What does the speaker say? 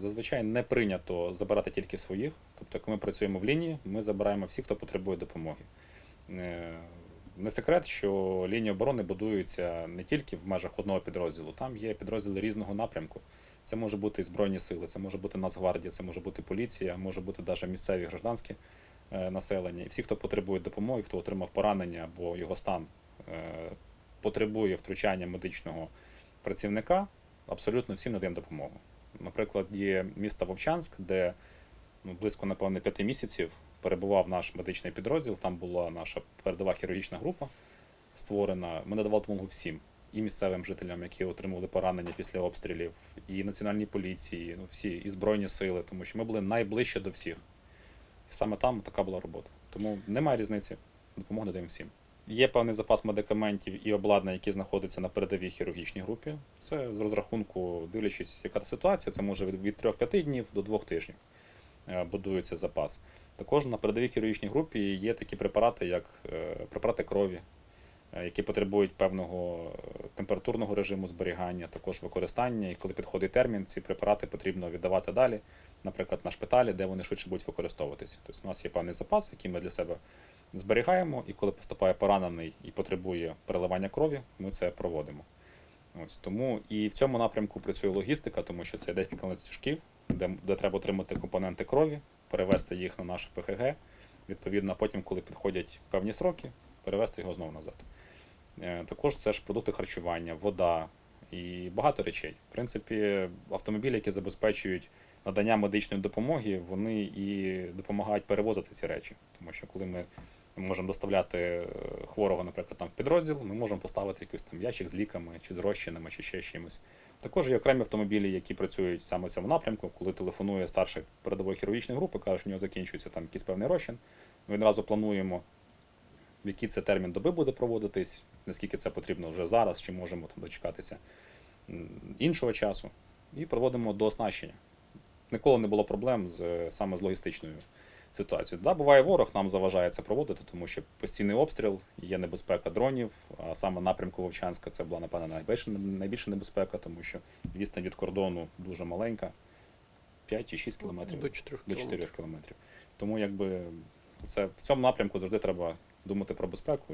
Зазвичай не прийнято забирати тільки своїх. Тобто, коли ми працюємо в лінії, ми забираємо всіх, хто потребує допомоги. Е, Не секрет, що лінії оборони будуються не тільки в межах одного підрозділу, там є підрозділи різного напрямку. Це може бути і Збройні сили, це може бути Нацгвардія, це може бути поліція, може бути навіть місцеві гражданські е, населення. І всі, хто потребує допомоги, хто отримав поранення або його стан е, потребує втручання медичного працівника, абсолютно всім надаємо допомогу. Наприклад, є місто Вовчанськ, де ну, близько, напевне, п'яти місяців перебував наш медичний підрозділ. Там була наша передова хірургічна група створена. Ми надавали допомогу всім. І місцевим жителям, які отримували поранення після обстрілів, і національній поліції, ну всі, і збройні сили, тому що ми були найближче до всіх. І саме там така була робота. Тому немає різниці. Допомогу надаємо всім. Є певний запас медикаментів і обладнання, які знаходяться на передовій хірургічній групі. Це з розрахунку, дивлячись, яка ситуація, це може від, від 3-5 днів до 2 тижнів е, будується запас. Також на передовій хірургічній групі є такі препарати, як е, препарати крові, е, які потребують певного температурного режиму зберігання, також використання. І коли підходить термін, ці препарати потрібно віддавати далі, наприклад, на шпиталі, де вони швидше будуть використовуватися. Тобто у нас є певний запас, який ми для себе зберігаємо, і коли поступає поранений і потребує переливання крові, ми це проводимо. Ось тому і в цьому напрямку працює логістика, тому що це декілька ланцюжків, де, де треба отримати компоненти крові, перевести їх на наше ПХГ. Відповідно, потім, коли підходять певні сроки, перевести його знову назад. Е, Також це ж продукти харчування, вода і багато речей. В принципі, автомобілі, які забезпечують надання медичної допомоги, вони і допомагають перевозити ці речі. Тому що коли ми можемо доставляти е, хворого, наприклад, там в підрозділ, ми можемо поставити якийсь там ящик з ліками, чи з розчинами, чи ще чимось. Також є окремі автомобілі, які працюють саме в цьому напрямку, коли телефонує старший передової хірургічної групи, каже, що у нього закінчується там якийсь певний розчин. Ми відразу плануємо, в який це термін доби буде проводитись, наскільки це потрібно вже зараз, чи можемо там дочекатися іншого часу, і проводимо до оснащення. Ніколи не було проблем з саме з логістичною ситуацією. Да, буває ворог, нам заважає це проводити, тому що постійний обстріл, є небезпека дронів, а саме напрямку Вовчанська це була, напевно, найбільша, найбільша небезпека, тому що відстань від кордону дуже маленька, 5 чи 6 кілометрів До 4 до 4 кілометрів. кілометрів. Тому якби це в цьому напрямку завжди треба думати про безпеку